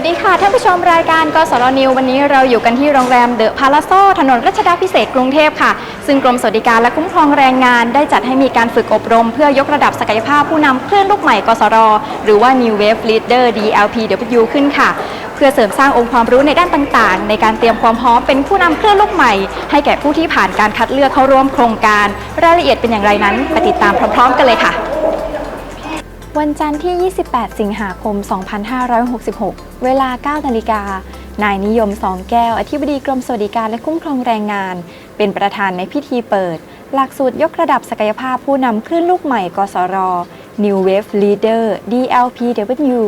สวัสดีค่ะท่านผู้ชมรายการกสรนิววันนี้เราอยู่กันที่โรงแรมเดอะพาราโซถนนรัชดาพิเศษกกรุงเทพค่ะ ซึ่งกรมสวัสดิการและคุ้มครองแรงงาน ได้จัดให้มีการฝึกอบรม เพื่อยกระดับศักยภาพผู้นำเคลื่อนลูกใหม่กสร หรือว่า New Wave Leader DLPW ขึ้นค่ะ เพื่อเสริมสร้างองค์ความรู้ในด้านต่างๆ ในการเตรียมความพร้อมเป็นผู้นำเคลื่อนลูกใหม่ ให้แก่ผู้ที่ผ่านการคัดเลือกเข้าร่วมโครงการ รายละเอียดเป็นอย่างไรนั้นไปติดตามพร้อม ๆ กันเลยค่ะ วันจันทร์ที่ 28 สิงหาคม 2566 เวลา 9 นาฬิกา นายนิยมสองแก้ว อธิบดีกรมสวัสดิการและคุ้มครองแรงงาน เป็นประธานในพิธีเปิด หลักสูตรยกระดับศักยภาพผู้นำคลื่นลูกใหม่ กสร New Wave Leader DLPW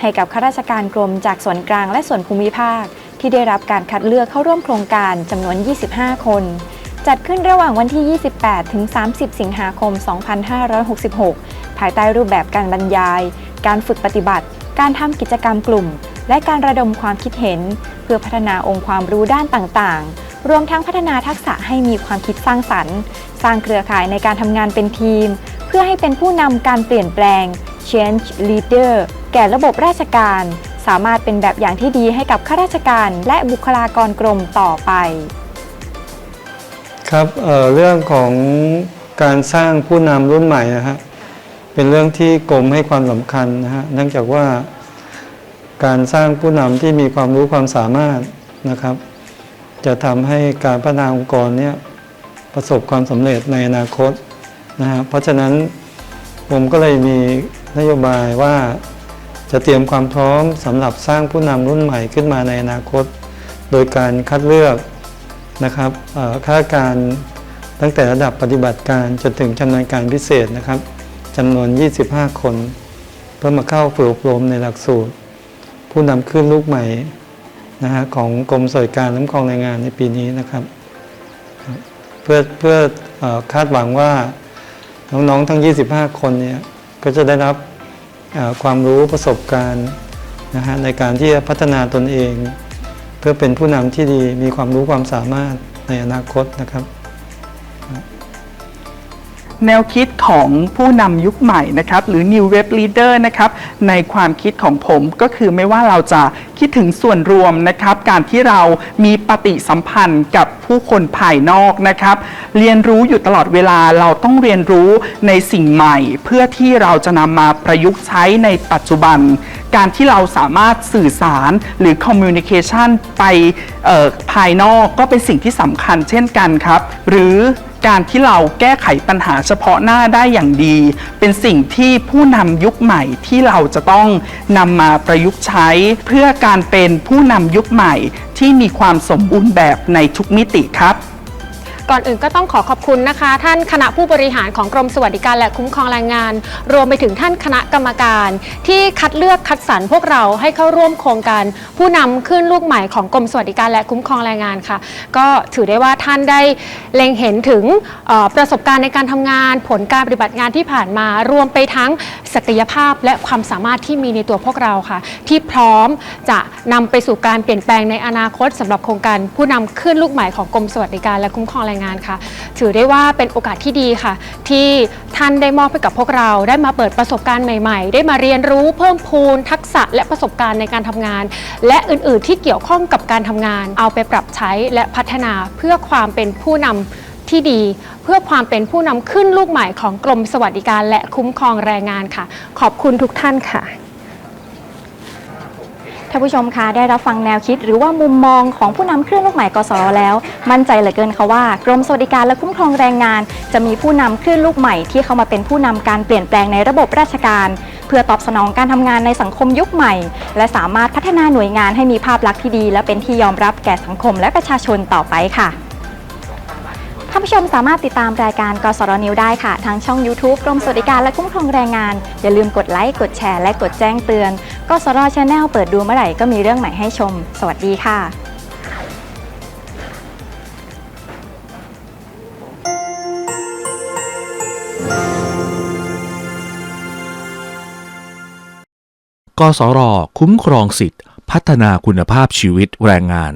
ให้กับข้าราชการกรมจากส่วนกลางและส่วนภูมิภาค ที่ได้รับการคัดเลือกเข้าร่วมโครงการจำนวน 25 คน จัดขึ้นระหว่างวันที่ 28 ถึง 30 สิงหาคม 2566 ภายใต้รูปแบบการบรรยาย การฝึกปฏิบัติ การทำกิจกรรมกลุ่ม และการระดมความคิดเห็น เพื่อพัฒนาองค์ความรู้ด้านต่างๆ รวมทั้งพัฒนาทักษะให้มีความคิดสร้างสรรค์ สร้างเครือข่ายในการทำงานเป็นทีม เพื่อให้เป็นผู้นำการเปลี่ยนแปลง change leader แก่ระบบราชการ สามารถเป็นแบบอย่างที่ดีให้กับข้าราชการและบุคลากรกรมต่อไป ครับเเรื่องของการสร้างผู้นำรุ่นใหม่นะฮะเป็นเรื่องที่กรมให้ความสำคัญนะฮะเนื่องจากว่าการสร้างผู้นำที่มีความรู้ความสามารถนะครับ จะทำให้การพัฒนาองค์กรเนี่ยประสบความสำเร็จในอนาคตนะฮะเพราะฉะนั้นผมก็เลยมีนโยบายว่าจะเตรียมความพร้อมสำหรับสร้างผู้นำรุ่นใหม่ขึ้นมาในอนาคต โดยการคัดเลือก นะครับข้าราชการตั้งแต่ระดับปฏิบัติการจนถึงชำนาญการพิเศษนะครับจำนวน 25 คน เพื่อมาเข้าฝึกอบรมในหลักสูตร ผู้นำขึ้นลูกใหม่นะฮะของกรมสวัสดิการและคุ้มครองแรงงานในปีนี้นะครับ เพื่อเพื่ออคาดหวังว่าน้องๆทั้ง 25 คนเนี่ยก็จะได้รับความรู้ประสบการณ์นะฮะในการที่จะพัฒนาตนเอง เพื่อเป็นผู้นำที่ดีมีความรู้ความสามารถในอนาคตนะครับ แนวคิดของผู้นำยุคใหม่นะครับหรือ New Web Leader นะครับในความคิดของผมก็คือไม่ว่าเราจะคิดถึงส่วนรวมนะครับ การที่เรามีปฏิสัมพันธ์กับผู้คนภายนอกนะครับ เรียนรู้อยู่ตลอดเวลาเราต้องเรียนรู้ในสิ่งใหม่ เพื่อที่เราจะนำมาประยุกต์ใช้ในปัจจุบัน การที่เราสามารถสื่อสารหรือ communication ไปภายนอกก็เป็นสิ่งที่สำคัญเช่นกันครับ หรือ การที่เราแก้ไขปัญหาเฉพาะหน้าได้อย่างดี เป็นสิ่งที่ผู้นำยุคใหม่ที่เราจะต้องนำมาประยุกต์ใช้ เพื่อการเป็นผู้นำยุคใหม่ที่มีความสมบูรณ์แบบในทุกมิติครับ ก่อนอื่นก็ต้องขอขอบคุณนะคะ ท่านคณะผู้บริหารของกรมสวัสดิการและคุ้มครองแรงงาน รวมไปถึงท่านคณะกรรมการ ที่คัดเลือกคัดสรรพวกเราให้เข้าร่วมโครงการ ผู้นำขึ้นลูกใหม่ของกรมสวัสดิการและคุ้มครองแรงงานค่ะ ก็ถือได้ว่าท่านได้เล็งเห็นถึงเอ่อประสบการณ์ในการทำงาน ผลการปฏิบัติงานที่ผ่านมารวมไปทั้งศักยภาพและความสามารถที่มีในตัวพวกเราค่ะ ที่พร้อมจะนำไปสู่การเปลี่ยนแปลงในอนาคตสำหรับโครงการผู้นำขึ้นลูกใหม่ของกรมสวัสดิการและคุ้มครองแรงงานค่ะ ถือได้ว่าเป็นโอกาสที่ดีค่ะ ที่ท่านได้มอบให้กับพวกเรา ได้มาเปิดประสบการณ์ใหม่ๆ ได้มาเรียนรู้เพิ่มพูนทักษะและประสบการณ์ในการทำงาน และอื่นๆที่เกี่ยวข้องกับการทำงาน เอาไปปรับใช้และพัฒนาเพื่อความเป็นผู้นำที่ดี เพื่อความเป็นผู้นำขึ้นลูกใหม่ของกรมสวัสดิการและคุ้มครองแรงงานค่ะ ขอบคุณทุกท่านค่ะ ท่านผู้ชมคะได้รับฟังแนวคิด หรือว่ามุมมองของผู้นำเครื่องลูกใหม่กสรแล้ว มั่นใจเหลือเกินค่ะว่า กรมสวัสดิการและคุ้มครองแรงงาน จะมีผู้นำคลื่นลูกใหม่ที่เข้ามาเป็นผู้นำการเปลี่ยนแปลงในระบบราชการ เพื่อตอบสนองการทำงานในสังคมยุคใหม่ และสามารถพัฒนาหน่วยงานให้มีภาพลักษณ์ที่ดี และเป็นที่ยอมรับแก่สังคมและประชาชนต่อไปค่ะท่านผู้ชมสามารถติดตามรายการกสรนิวได้ค่ะ ทางช่อง YouTube กรมสวัสดิการและคุ้มครองแรงงาน อย่าลืมกดไลค์ กดแชร์ และกดแจ้งเตือน กสรชาแนลเปิดดูเมื่อไหร่ก็มีเรื่องใหม่ให้ชม สวัสดีค่ะกสรคุ้มครองสิทธิ์ พัฒนาคุณภาพชีวิตแรงงาน